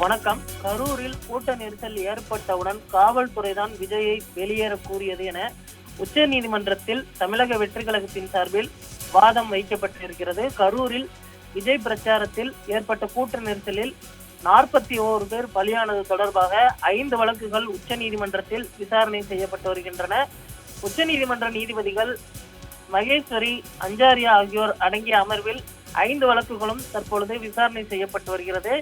வணக்கம். கரூரில் கூட்ட நெரிசல் ஏற்பட்டவுடன் காவல்துறை தான் விஜயை வெளியேற கூறியது என உச்ச நீதிமன்றத்தில் தமிழக வெற்றி கழகத்தின் சார்பில் வாதம் வைக்கப்பட்டிருக்கிறது. கரூரில் விஜய் பிரச்சாரத்தில் ஏற்பட்ட கூட்ட நெரிசலில் நாற்பத்தி ஓரு பேர் பலியானது தொடர்பாக ஐந்து வழக்குகள் உச்ச நீதிமன்றத்தில் விசாரணை செய்யப்பட்டு வருகின்றன. உச்ச நீதிமன்ற நீதிபதிகள் மகேஸ்வரி அஞ்சாரியா ஆகியோர் அடங்கிய அமர்வில் ஐந்து வழக்குகளும் தற்பொழுது விசாரணை செய்யப்பட்டு வருகிறது.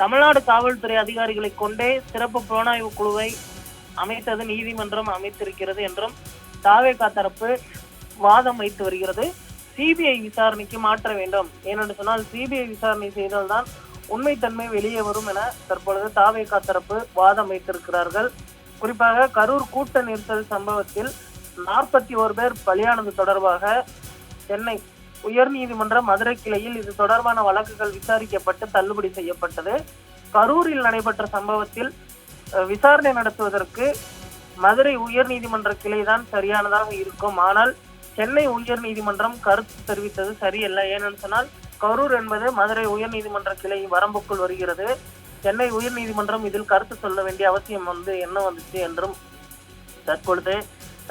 தமிழ்நாடு காவல்துறை அதிகாரிகளை கொண்டே சிறப்பு புலனாய்வு குழுவை அமைத்தது நீதிமன்றம் அமைத்திருக்கிறது என்றும் தாவேகா தரப்பு வாதம் வைத்து வருகிறது. சிபிஐ விசாரணைக்கு மாற்ற வேண்டும். ஏனென்று சொன்னால் சிபிஐ விசாரணை செய்தால்தான் உண்மைத்தன்மை வெளியே வரும் என தற்பொழுது தாவேகா தரப்பு வாதம் வைத்திருக்கிறார்கள். குறிப்பாக கரூர் கூட்ட நெரிசல் சம்பவத்தில் நாற்பத்தி ஓரு பேர் பலியானது தொடர்பாக சென்னை உயர்நீதிமன்ற மதுரை கிளையில் இது தொடர்பான வழக்குகள் விசாரிக்கப்பட்டு தள்ளுபடி செய்யப்பட்டது. கரூரில் நடைபெற்ற சம்பவத்தில் விசாரணை நடத்துவதற்கு மதுரை உயர்நீதிமன்ற கிளைதான் சரியானதாக இருக்கும். ஆனால் சென்னை உயர்நீதிமன்றம் கருத்து தெரிவித்தது சரியல்ல. ஏனென்று சொன்னால் கரூர் என்பது மதுரை உயர்நீதிமன்ற கிளை வரம்புக்குள் வருகிறது. சென்னை உயர்நீதிமன்றம் இதில் கருத்து சொல்ல வேண்டிய அவசியம் வந்து என்ன வந்துச்சு என்றும் தற்பொழுது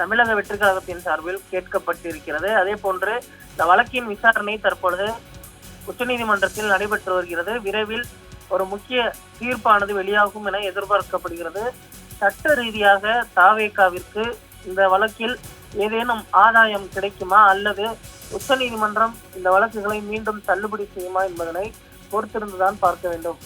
தமிழக வெற்றி கழகத்தின் சார்பில் கேட்கப்பட்டிருக்கிறது. அதே போன்று இந்த வழக்கின் விசாரணை தற்பொழுது உச்சநீதிமன்றத்தில் நடைபெற்று வருகிறது. விரைவில் ஒரு முக்கிய தீர்ப்பானது வெளியாகும் என எதிர்பார்க்கப்படுகிறது. சட்ட ரீதியாக தாவேகாவிற்கு இந்த வழக்கில் ஏதேனும் ஆதாயம் கிடைக்குமா? அல்லது உச்சநீதிமன்றம் இந்த வழக்குகளை மீண்டும் தள்ளுபடி செய்யுமா என்பதனை பொறுத்திருந்துதான் பார்க்க வேண்டும்.